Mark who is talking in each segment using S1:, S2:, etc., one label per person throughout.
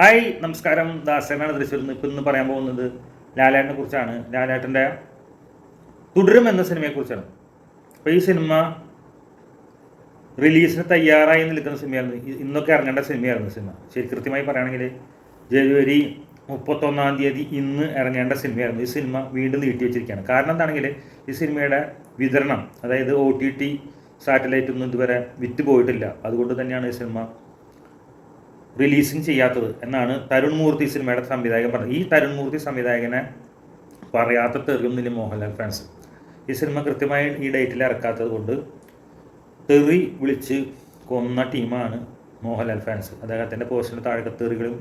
S1: Hi നമസ്കാരം. ദാസനാണ് തൃശ്ശൂർ ഇപ്പം ഇന്ന് പറയാൻ പോകുന്നത് ലാലേട്ടനെ കുറിച്ചാണ്. ലാലേട്ടന്റെ തുടരും എന്ന സിനിമയെക്കുറിച്ചാണ് അപ്പോൾ ഈ സിനിമ റിലീസിന് തയ്യാറായി നിൽക്കുന്ന സിനിമയായിരുന്നു. ഇന്നൊക്കെ ഇറങ്ങേണ്ട സിനിമയായിരുന്നു സിനിമ. ശരി കൃത്യമായി പറയുകയാണെങ്കിൽ ജനുവരി മുപ്പത്തൊന്നാം തീയതി ഇന്ന് ഇറങ്ങേണ്ട സിനിമയായിരുന്നു. ഈ സിനിമ വീണ്ടും നീട്ടി വെച്ചിരിക്കുകയാണ്. കാരണം എന്താണെങ്കിൽ ഈ സിനിമയുടെ വിതരണം അതായത് ഒ ടി ടി സാറ്റലൈറ്റ് ഒന്നും ഇതുവരെ വിറ്റ് പോയിട്ടില്ല. അതുകൊണ്ട് തന്നെയാണ് ഈ സിനിമ റിലീസിങ് ചെയ്യാത്തത് എന്നാണ് തരുൺ മൂർത്തി സിനിമയുടെ സംവിധായകൻ പറഞ്ഞത്. ഈ തരുൺ മൂർത്തി സംവിധായകനെ പറയാത്ത തെറിയൊന്നുമില്ല മോഹൻലാൽ ഫാൻസ് ഈ സിനിമ കൃത്യമായി ഈ ഡേറ്റിൽ ഇറക്കാത്തത് കൊണ്ട് തെറി വിളിച്ച് കൊന്ന ടീമാണ് മോഹൻലാൽ ഫാൻസ് അദ്ദേഹത്തിന്റെ പോസ്റ്റിന് താഴെ തെറികളും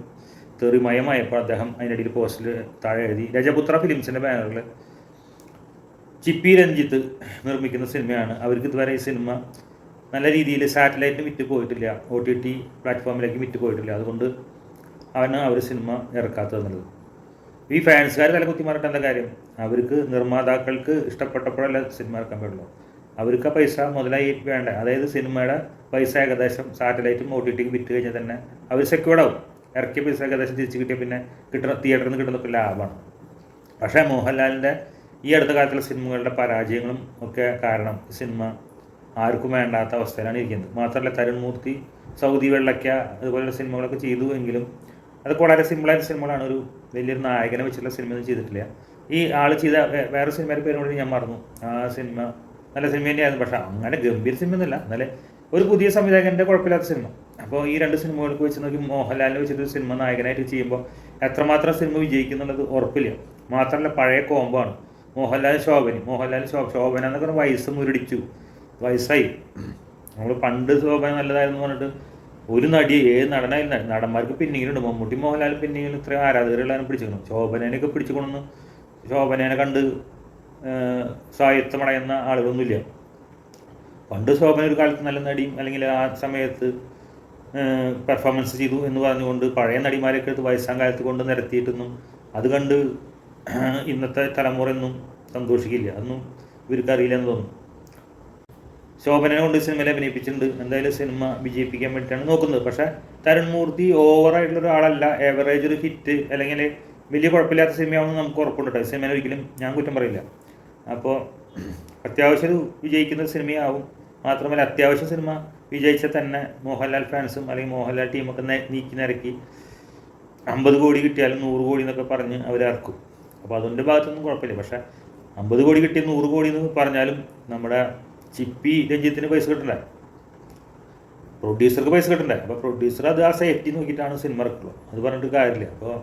S1: തെറിമയമായപ്പോൾ അദ്ദേഹം അതിനിടയിൽ പോസ്റ്റിൽ താഴെ എഴുതി. രജപുത്ര ഫിലിംസിന്റെ ബാനറിൽ ചിപ്പി രഞ്ജിത്ത് നിർമ്മിക്കുന്ന സിനിമയാണ്. അവർക്ക് ഇതുവരെ ഈ സിനിമ നല്ല രീതിയിൽ സാറ്റലൈറ്റിന് വിറ്റ് പോയിട്ടില്ല. ഒ ടി ടി പ്ലാറ്റ്ഫോമിലേക്ക് വിറ്റ് പോയിട്ടില്ല. അതുകൊണ്ട് അവന് അവർ സിനിമ ഇറക്കാത്തത് എന്നുള്ളത്. ഈ ഫാൻസുകാർ തല കുത്തി മാറിയിട്ട് എന്താ കാര്യം. അവർക്ക് നിർമ്മാതാക്കൾക്ക് ഇഷ്ടപ്പെട്ടപ്പോഴല്ല സിനിമ ഇറക്കാൻ പാടുള്ളൂ. അവർക്ക് ആ പൈസ മുതലായി വേണ്ട. അതായത് സിനിമയുടെ പൈസ ഏകദേശം സാറ്റലൈറ്റും ഒ ടി ടിക്ക് വിറ്റ് കഴിഞ്ഞാൽ തന്നെ അവർ സെക്യൂർഡ് ആവും. ഇറക്കിയ പൈസ ഏകദേശം തിരിച്ച് കിട്ടിയ പിന്നെ കിട്ടുന്ന തിയേറ്ററിൽ നിന്ന് കിട്ടുന്നതൊക്കെ ലാഭമാണ്. പക്ഷേ മോഹൻലാലിന്റെ ഈ അടുത്ത കാലത്തുള്ള സിനിമകളുടെ പരാജയങ്ങളും ഒക്കെ കാരണം സിനിമ ആർക്കും വേണ്ടാത്ത അവസ്ഥയിലാണ് ഇരിക്കുന്നത്. മാത്രമല്ല തരുൺ മൂർത്തി സൗദി വെള്ളക്ക അതുപോലെയുള്ള സിനിമകളൊക്കെ ചെയ്തു എങ്കിലും അതൊക്കെ വളരെ സിമ്പിളായ സിനിമകളാണ്. ഒരു വലിയൊരു നായകനെ വെച്ചിട്ടുള്ള സിനിമയൊന്നും ചെയ്തിട്ടില്ല. ഈ ആൾ ചെയ്ത വേറെ സിനിമയുടെ പേരോട് ഞാൻ മറന്നു. ആ സിനിമ നല്ല സിനിമ തന്നെയായിരുന്നു. പക്ഷേ അങ്ങനെ ഗംഭീര സിനിമ ഒന്നുമില്ല എന്നാലേ ഒരു പുതിയ സംവിധായകന്റെ കുഴപ്പമില്ലാത്ത സിനിമ. അപ്പോൾ ഈ രണ്ട് സിനിമകൾക്ക് വെച്ച് നോക്കി മോഹൻലാലിനെ വെച്ചിട്ട് സിനിമ നായകനായിട്ട് ചെയ്യുമ്പോൾ എത്രമാത്രം സിനിമ വിജയിക്കുന്നുള്ളത് ഉറപ്പില്ല. മാത്രമല്ല പഴയ കോമ്പാണ് മോഹൻലാൽ ശോഭന. മോഹൻലാൽ ശോ ശോഭന എന്നൊക്കെ വയസ്സ് മുരടിച്ചു. വയസ്സായി. നമ്മൾ പണ്ട് ശോഭന നല്ലതായിരുന്നു പറഞ്ഞിട്ട് ഒരു നടി ഏത് നടനായാലും നടി- നടന്മാർക്ക് പിന്നിങ്ങിലുണ്ട്. മമ്മൂട്ടി മോഹൻലാൽ പിന്നിങ്ങിൽ ഇത്രയും ആരാധകരുള്ളതിനെ പിടിച്ചിരിക്കണം ശോഭനേനൊക്കെ പിടിച്ചുകൊണ്ടെന്ന് ശോഭനേനെ കണ്ട് സ്വായത്തമടയുന്ന ആളുകളൊന്നുമില്ല. പണ്ട് ശോഭന ഒരു കാലത്ത് നല്ല നടിയും അല്ലെങ്കിൽ ആ സമയത്ത് പെർഫോമൻസ് ചെയ്തു എന്ന് പറഞ്ഞുകൊണ്ട് പഴയ നടിമാരെയൊക്കെ എടുത്ത് വയസ്സാം കാലത്ത് കൊണ്ട് നിരത്തിയിട്ടൊന്നും അത് കണ്ട് ഇന്നത്തെ തലമുറയൊന്നും സന്തോഷിക്കില്ല. അതൊന്നും ഇവർക്കറിയില്ലെന്ന് തോന്നുന്നു. ശോഭനനെ കൊണ്ട് സിനിമയിലെ അഭിനയിപ്പിച്ചിട്ടുണ്ട്. എന്തായാലും സിനിമ വിജയിപ്പിക്കാൻ വേണ്ടിയിട്ടാണ് നോക്കുന്നത്. പക്ഷേ തരുൺ മൂർത്തി ഓവറായിട്ടുള്ള ഒരാളല്ല. ഏവറേജ് ഒരു ഹിറ്റ് അല്ലെങ്കിൽ വലിയ കുഴപ്പമില്ലാത്ത സിനിമയാണെന്ന് നമുക്ക് ഉറപ്പുണ്ട് കേട്ടോ. സിനിമയിൽ ഒരിക്കലും ഞാൻ കുറ്റം പറയില്ല. അപ്പോൾ അത്യാവശ്യം വിജയിക്കുന്ന സിനിമയാവും. മാത്രമല്ല അത്യാവശ്യം സിനിമ വിജയിച്ചാൽ തന്നെ മോഹൻലാൽ ഫാൻസും അല്ലെങ്കിൽ മോഹൻലാൽ ടീമൊക്കെ നീക്കി നിരക്കി അമ്പത് കോടി കിട്ടിയാലും നൂറ് കോടി എന്നൊക്കെ പറഞ്ഞ് അവരിറക്കും അപ്പോൾ അതിന്റെ ഭാഗത്തൊന്നും കുഴപ്പമില്ല. പക്ഷേ അമ്പത് കോടി കിട്ടിയ നൂറ് കോടി എന്ന് പറഞ്ഞാലും നമ്മുടെ ചിപ്പി രഞ്ജിത്തിന് പൈസ കിട്ടണ്ടേ? പ്രൊഡ്യൂസർക്ക് പൈസ കിട്ടണ്ടേ? അപ്പോൾ പ്രൊഡ്യൂസർ അത് ആ സേഫ്റ്റി നോക്കിയിട്ടാണ് സിനിമ ഇറക്കുള്ളൂ അത് പറഞ്ഞിട്ട് കാര്യമില്ല. അപ്പോൾ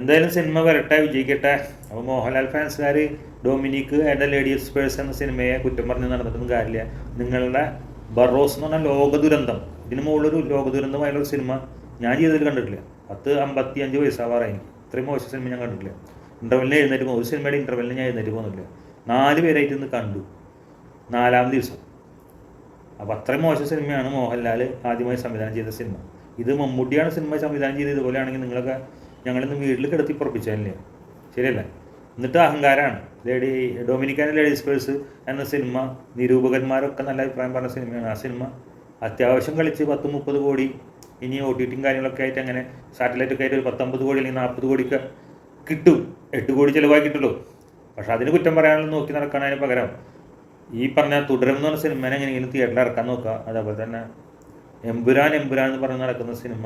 S1: എന്തായാലും സിനിമ വരട്ടെ വിജയിക്കട്ടെ. അപ്പോൾ മോഹൻലാൽ ഫാൻസുകാർ ഡൊമിനിക്ക് ആൻഡ് ലേഡി എക്സ്പേഴ്സ് എന്ന സിനിമയെ കുറ്റം പറഞ്ഞ് നടന്നിട്ടൊന്നും കാര്യമില്ല. നിങ്ങളുടെ ബറോസ് എന്ന് പറഞ്ഞ ലോക ദുരന്തം ഇതിന് മുകളിലൊരു ലോക ദുരന്തമായുള്ള സിനിമ ഞാൻ ജീവിതത്തിൽ കണ്ടിട്ടില്ല. പത്ത് അമ്പത്തി അഞ്ച് വയസ്സാവാറായി ഇത്രയും മോശം സിനിമ ഞാൻ കണ്ടിട്ടില്ല. ഇന്റർവെല്ലിന് എഴുന്നേറ്റ് പോകും ഒരു സിനിമയുടെ ഇന്റർവെല്ലിന് ഞാൻ എഴുന്നേറ്റ് പോകുന്നില്ല. നാല് പേരായിട്ട് ഇന്ന് കണ്ടു. നാലാം ദിവസം. അപ്പോൾ അത്രയും മോശം സിനിമയാണ് മോഹൻലാൽ ആദ്യമായി സംവിധാനം ചെയ്ത സിനിമ. ഇത് മമ്മൂട്ടിയാണ് സിനിമ സംവിധാനം ചെയ്തത്. ഇതുപോലെയാണെങ്കിൽ നിങ്ങളൊക്കെ ഞങ്ങളിന്ന് വീട്ടിൽ കിടത്തി പുറപ്പിച്ചല്ലേ ശരിയല്ലേ. എന്നിട്ട് അഹങ്കാരമാണ് lady Dominic and ladies purse എന്ന സിനിമ നിരൂപകന്മാരൊക്കെ നല്ല അഭിപ്രായം പറഞ്ഞ സിനിമയാണ്. ആ സിനിമ അത്യാവശ്യം കളിച്ച് പത്ത് മുപ്പത് കോടി. ഇനി ഒ ടി ടിയും കാര്യങ്ങളൊക്കെ ആയിട്ട് അങ്ങനെ സാറ്റലൈറ്റ് ഒക്കെ ആയിട്ട് ഒരു പത്തൊമ്പത് കോടി അല്ലെങ്കിൽ നാൽപ്പത് കോടിക്ക് കിട്ടും. എട്ട് കോടി ചിലവായി കിട്ടുള്ളൂ. പക്ഷേ അതിന് കുറ്റം പറയാനുള്ള നോക്കി നടക്കാനതിന് പകരം ഈ പറഞ്ഞ തുടരും എന്ന് പറഞ്ഞ സിനിമേനെ എങ്ങനെയെങ്കിലും തിയേറ്ററിൽ ഇറക്കാൻ നോക്കുക. അതേപോലെ തന്നെ എമ്പുരാൻ എമ്പുരാൻ എന്ന് പറഞ്ഞ് നടക്കുന്ന സിനിമ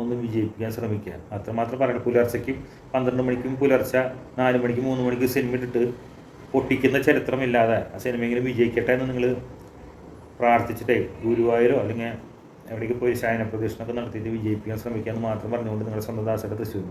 S1: ഒന്ന് വിജയിപ്പിക്കാൻ ശ്രമിക്കുക. അത്രമാത്രം പറയണം പുലർച്ചയ്ക്കും പന്ത്രണ്ട് മണിക്കും പുലർച്ച നാല് മണിക്കും മൂന്ന് മണിക്ക് സിനിമ ഇട്ടിട്ട് പൊട്ടിക്കുന്ന ചരിത്രമില്ലാതെ ആ സിനിമയെങ്കിലും വിജയിക്കട്ടെ എന്ന് നിങ്ങൾ പ്രാർത്ഥിച്ചിട്ടേ ഗുരുവായൂരോ അല്ലെങ്കിൽ എവിടേക്ക് പോയി ശയന പ്രദക്ഷിണമൊക്കെ നടത്തിയിട്ട് വിജയിപ്പിക്കാൻ ശ്രമിക്കുക എന്ന് മാത്രം പറഞ്ഞുകൊണ്ട് നിങ്ങളുടെ സ്വന്തം ദാസയുടെ തൃശ്ശൂർ